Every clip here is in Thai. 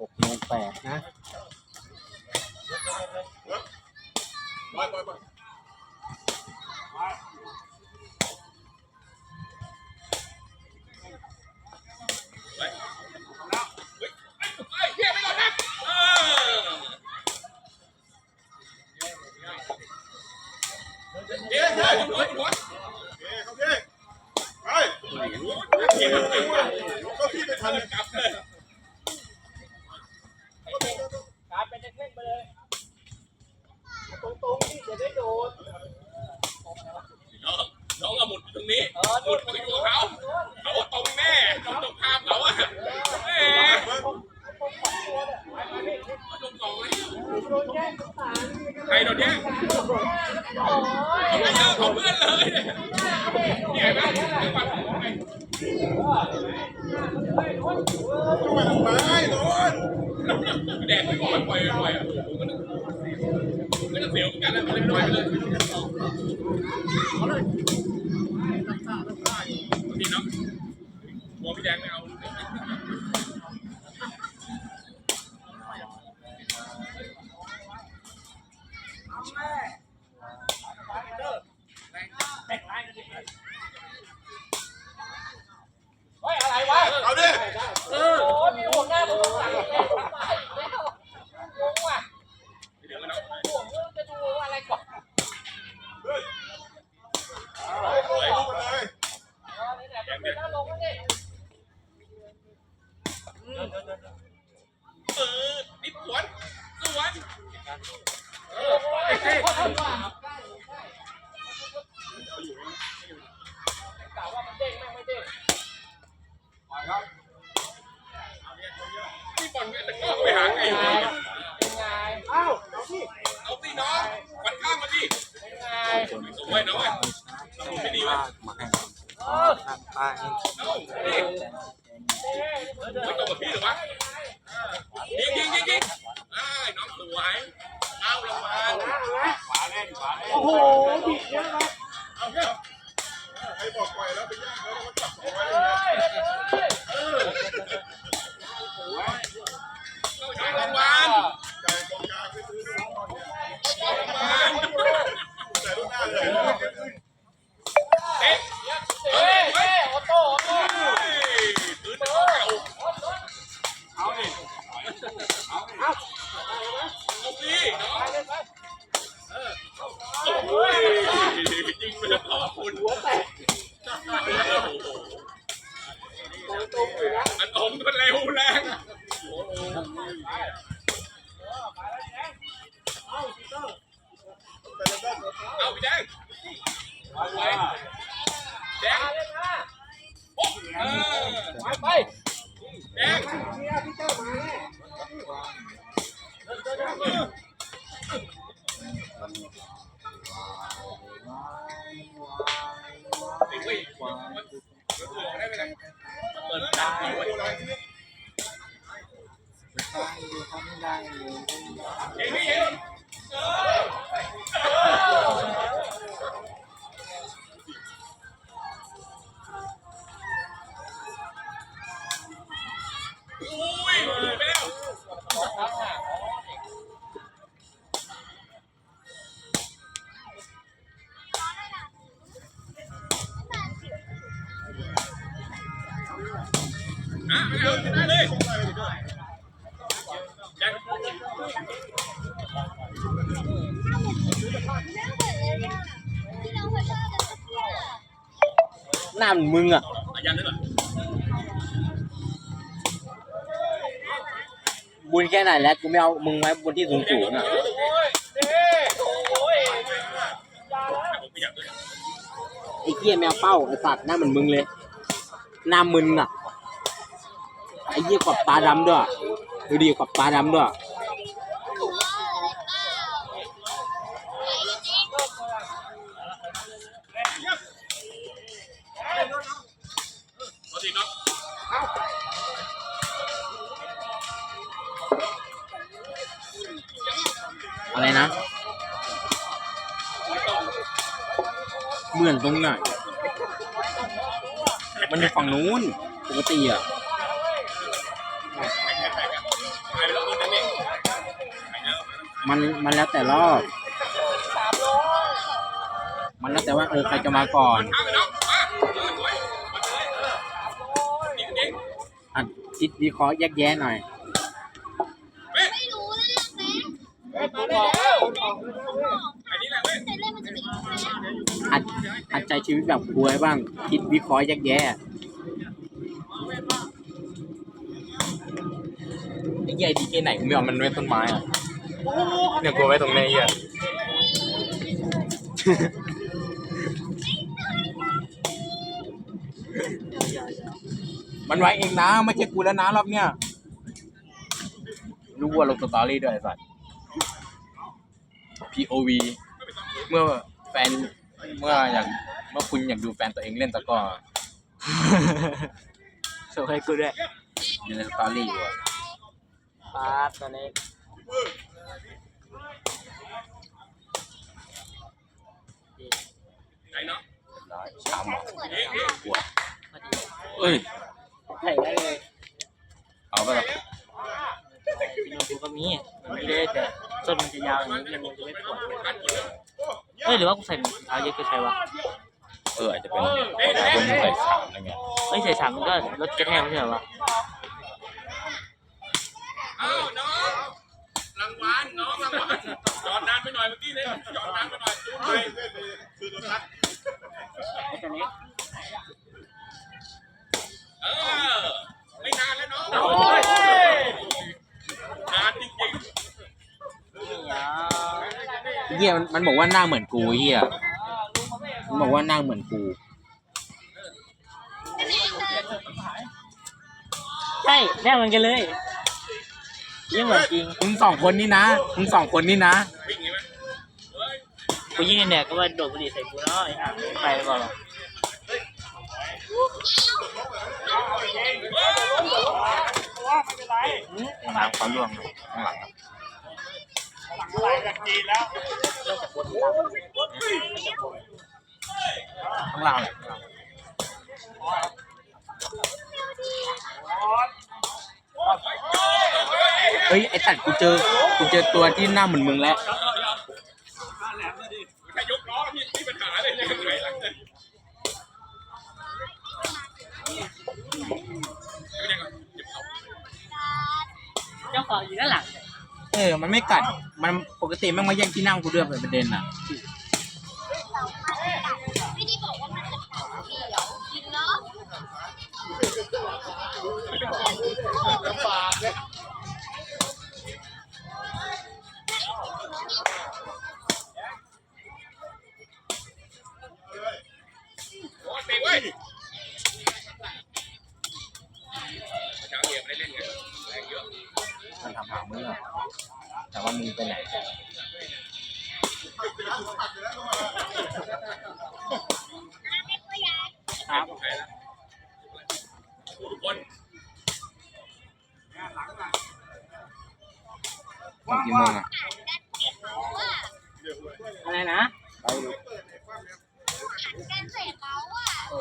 หกโมงแปดนะเฮียไม่โดนนะเออเฮียเฮียหัวหัวโอเคไปเก่งเก่งว่ะก็พี่ไปทันกลับเลย เป็นเล็กๆไปเลย ตรงๆนี่จะได้โดน น้องน้องเอาหมุดตรงนี้เออหมุดไปอยู่กับเขาเขาตรงแน่ตรงตรงภาพเขาอะแหมตรงกองเลยโดนแย่งตาใครโดนแย่งโอ้ย เขาไม่เยอะเขาเพื่อนเลยนี่เห็นไหมจังหวะของไง ทำไมทำไมโดน แดดไม่บอกปล่อยปล่อยผมก็นึกผมก็จะเสียวเหมือนกันแล้วเลยปล่อยไปเลยนี่เนาะกลัวพี่แดงไม่เอา เฮ้ยอะไรวะ เอาดิ เออ โอ้ยมีห่วงหน้าห่วงหลังแล้วตายแล้วงงว่ะ เดี๋ยวมันเอา ห่วงเรื่องจะดูอะไรก่อน เฮ้ยเอาลงมาเลย เออนี่แหละเป็นหน้าลงแล้วนี่ เออนี่สวนสวน เออไอ้เจ๊ว่าแต่ว่ามันเด้งไม่ไม่เด้ง นี่บอลเนี่ยตะก้อไปหาไง เป็นไงเอ้าเอาสิ เอาสิน้องฟันข้างมาดิ เป็นไง สวยน้องอะไม่ดีวะ มาให้ เออ ทางป้าย เอ้านี่ ไม่ตรงกับพี่หรอวะยิงยิงยิงยิงอ้ายน้องสวยเอาลงมาโอ้โหบิดเยอะนะเอาเถอะใครบอกปล่อยแล้วไปย่างเขาแล้วมาจับเอาไว้เฮ้ยเฮ้ยเออต้องใช้รางวัลจ่ายกองกลางไปซื้อน้องก่อนเนี่ยรางวัลแต่ลูกหน้าเลย เอาสิน้องไปเลยไปโอ้ยจริงไหมนขอบคุณหัวแตก หน้ามมึงอะบุญแค่ไหนแล้วกูไม่เอามึงไว้บนที่สูงสูงๆอะโอ้เด้โอ้ยยาแล้วผมไม่อยากเลยไอ้เหี้ยแมวเป้าไอ้สัตว์หน้าเหมือนมึงเลยหน้ามึนอะ อ้เหี้ยกับตาดำด้วย ดูดิกวับตาดำด้วยหนูว่าอะไรเปลาไหนจริงเอาสิน้องอะไรนะ เหมือนตรงไหน มันอยู่ฝั่งนู้นปกติอะ มันมันแล้วแต่รอบ มันแล้วแต่ว่าเออใครจะมาก่อนข้ามไปน้องมาเออสวยมาเลยเออจริงจริงอะคิดวิเคราะห์แยกแยะหน่อยเว้ยไม่รู้นะเนี่ยแม่เฮ้ยมาได้แล้วอันนี้แหละเว้ยแต่เล่นมันจะเป็นยังไงอะหัดหัดใจชีวิตแบบครูไว้บ้าง คิดวิเคราะห์แยกแยะ ไอ้ใหญ่ดีเกไหนกูไม่เอามันไว้ต้นไม้อะเนี่ยกูไว้ตรงนี้อะมันไว้เองนะไม่ใช่กูแล้วนะรอบเนี้ยรู้ว่าลงสตอรี่ด้วยไอ้สัตว์ POV เมื่อแฟนเมื่ออยากเมื่อคุณอยากดูแฟนตัวเองเล่นตะกร้อ ส่งให้กูด้วยอยู่ในสตอรี่อยู่อะ ปาดตอนนี้ไหนเนาะร้อยช้ำอะเอ๊ะเอ๊ะปวดเอ้ยใส่ได้เลยเอาไปละพี่นุ่มดูก็มีมันไม่ได้แต่ส้นมันจะยาวอย่างนี้มันจะไม่ปวดเฮ้ยหรือว่ากูใส่รองเท้าเยอะเกินไปวะเอออาจจะเป็นแต่คนใส่สามอะไรเงี้ยเฮ้ยใส่สามมันก็ลดกระแทกไม่ใช่เหรอวะเอ้าน้องรางวัลน้องรางวัลจอดนานไปหน่อยเมื่อกี้เนี่ยจอดนานไปหน่อยซูมไปคือตัวทัดไอ้ตัวนี้เออไม่นานแล้วน้องนานจริงๆเฮียมันมันบอกว่าหน้าเหมือนกูเฮียมันบอกว่าหน้าเหมือนกูใช่แน่เหมือนกันเลย ยิ่งเหมือนจริงมึงสองคนนี่นะมึงสองคนนี่นะๆวิ่งอย่างนี้ไหมเฮ้ยกูยิ่งเนี่ยก็ว่าโดดบุหรี่ใส่กูเนาะไอ้ห่าไปก่อนหรอกน้ำเขาล่วงเลยข้างหลังอะข้างล่างเลย เฮ้ยไอ้ตัดกูเจอกูเจอตัวที่หน้าเหมือนมึงแล้วแค่ยกล้อพี่มีปัญหาเลยเนี่ยเหนื่อยหลังเลยไม่ได้ก่อนเดี๋ยวเขาเจ้าของอยู่ด้านหลังเนี่ยเออ มันไม่กัด มันปกติแม่งมาแย่งที่นั่งกูด้วยเป็นประเด็นอะ มันทำหามึงอแต่ว่ามึงไปไหนครับทุกคนกี่โมงอะอะไรนะไปดูการเสพเขาอะเอ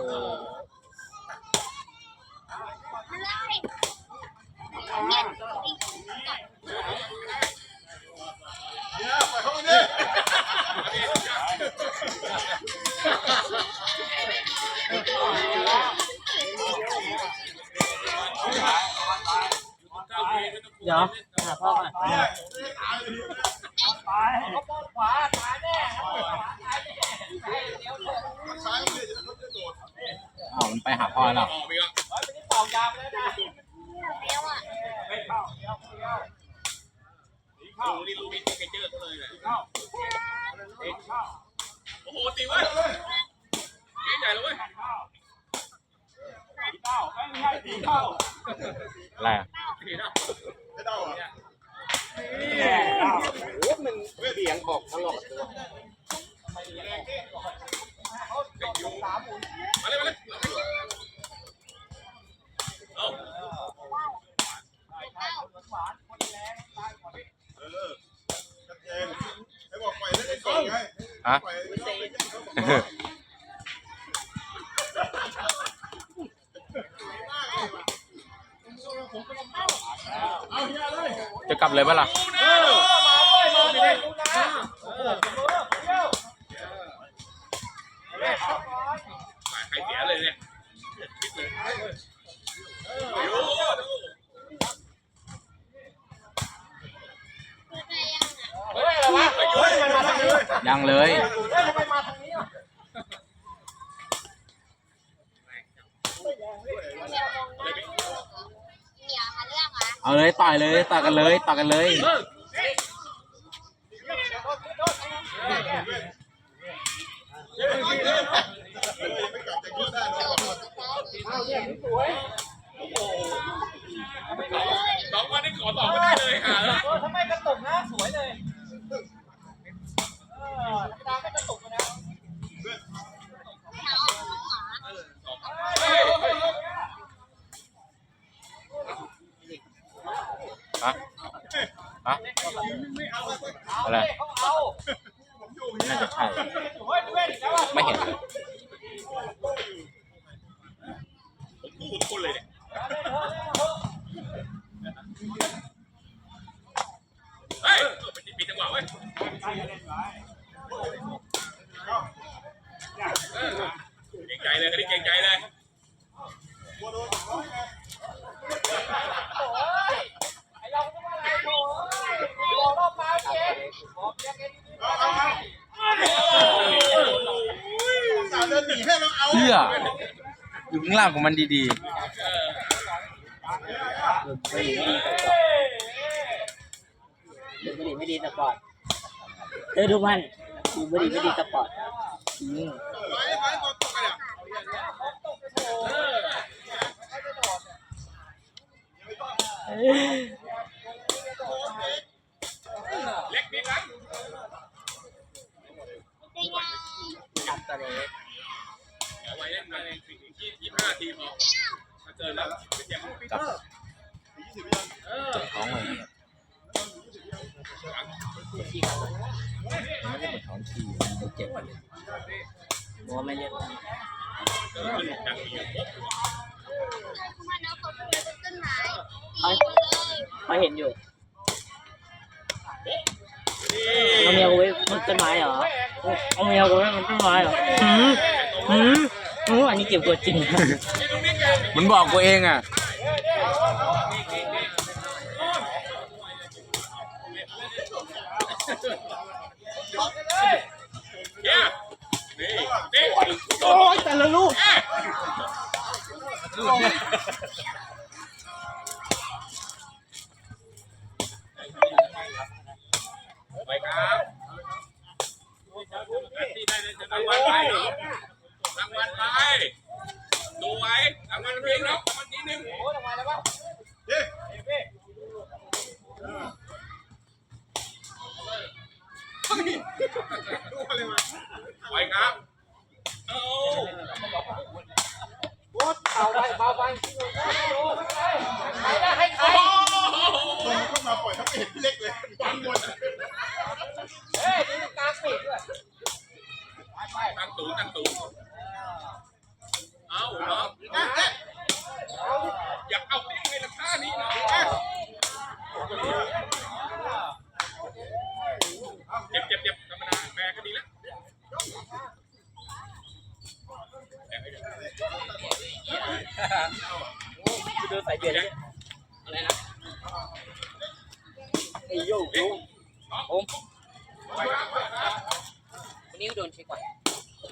ดูนี่ลูกนี้เกเจอร์เลยเลยโอ้โหตีเว้ยเกมใหญ่เลยเว้ยอะไรอะเห็นอะไม่เดาอะเสียงบอกตลอดมาเลยมาเลยเอาเออชัดเจนให้บอกไปเล่นไอ้กองไงฮะไปไม่ต้องไปแย่งเขาบอกเอาเฮียเลยจะกลับเลยปะล่ะดูนะ ยังเลยเอาเมียหาเรื่องอะเอาเลยต่อยเลยต่อยกันเลยต่อยกันเลย สองวันนี้ขอต่อไม่ได้เลยค่ะ ทำไมกระตุกนะสวยเลยเออธรรมดาไม่กระตุกนะ ฮะ อะอะไรน่าจะใช่ไม่เห็นเลย ผมคู่ทุกคนเลยเนี่ยเฮ้ยมันมีจังหวะเว้ยเก่งใจเลยคันนี้เก่งใจเลย ไอ้เราไม่ว่าอะไรโถ่รอรอบมาเองบอกเรียกเอง สาวเดินหนีให้เราเอา เพื่ออยู่ ข้างล่างของมันดีดูไม่ดีไม่ดีสปอร์ตเออดูมันดูไม่ดีไม่ดีสปอร์ตอืมไม้ไกับท้องเลยเนี่ยมันไม่ได้ปวดท้องทีมันเจ็บเลยโมไม่เรียกเออขึ้นดังมีอยู่ปุ๊บคุณมาน้องเขาเป็นต้นไม้ตีมาเลยเขาเห็นอยู่นี่เอาเมียกูไว้บนต้นไม้เหรอเอาเมียกูไว้บนต้นไม้เหรอหืมหืมหืมอันนี้เก็บตัวจริง มันบอกกูเองอะเนี่ยนี่นี่โอ้ยแต่ละลูกไปครับที่ได้เลยจะรางวัลไปเนาะรางวัลไปดูไว้รางวัลเพียงเนาะรางวัลนิดนึง เฮ้ดูอะไรมา ไปครับเอา เอาไปเบาไปใครได้ให้ใคร คนเข้ามาปล่อยทั้งเห็นเล็กเลยฟังหมด เฮ้ยนี่กลางปีกด้วย ตั้งตูตั้งตูเอาเนาะอยากเอาได้ไงล่ะท่านี้เนาะเจ็บเจ็บเจ็บธรรมดาแม่ก็ดีแล้ว ดูสายเบียดอะไรนะไอ้โยกโยกผมวันนี้โดนเช็คก่อน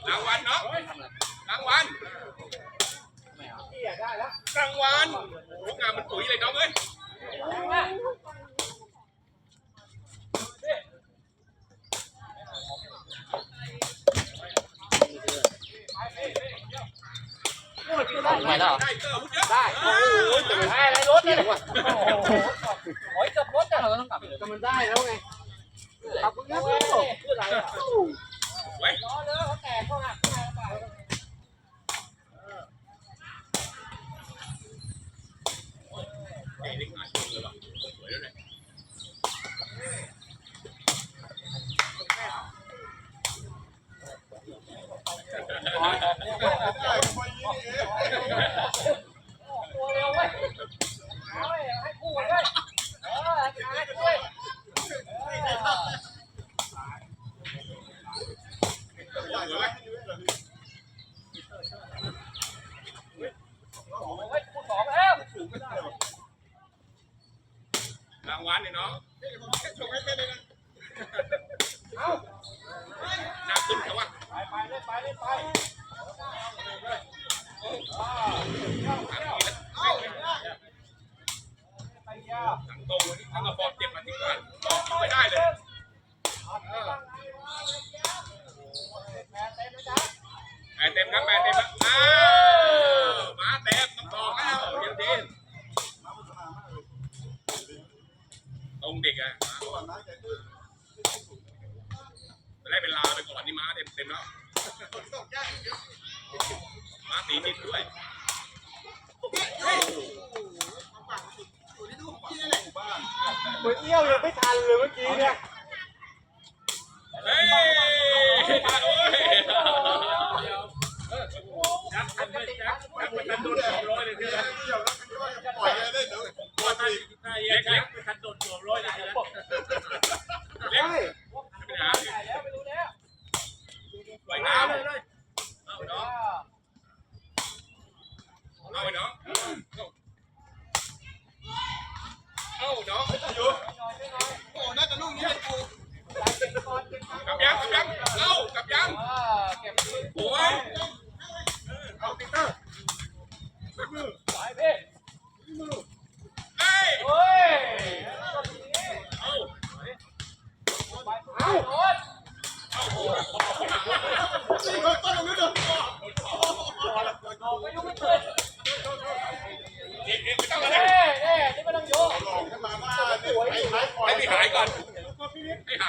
รางวัลเนาะรางวัลราง วัลทุกงานมันปุ๋ยเลยน้องเอ้ยได้ไปแล้วเตอร์พูดเยอะได้โอ้ยแต่มันได้อะไรรถเนี่ยโอ้ยกับรถเนี่ยเราต้องกลับเลยแต่มันได้แล้วไงขับมึงนะพี่คืออะไรอะไว้ล้อเลอะเขาแตกเขาหัก ไปก่อนนี่ม้าเต็มเต็มแล้วม้าสีนิดด้วยเหมือนเอี้ยวเลยไม่ทันเลยเมื่อกี้เนี่ยเฮ้ยโอ้ยยักษ์ยักษ์ยักันโดนสองร้อยเลยใช่ไหมปล่อลยได้เดี๋ยวปล่อไกันโดนสองร้อยเลยใช่ไมเล็กไม่เป็ วยงามเลย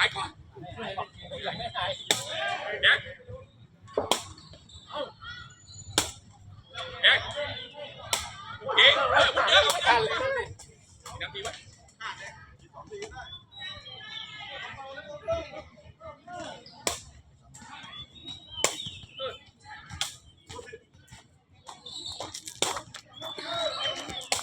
Icon.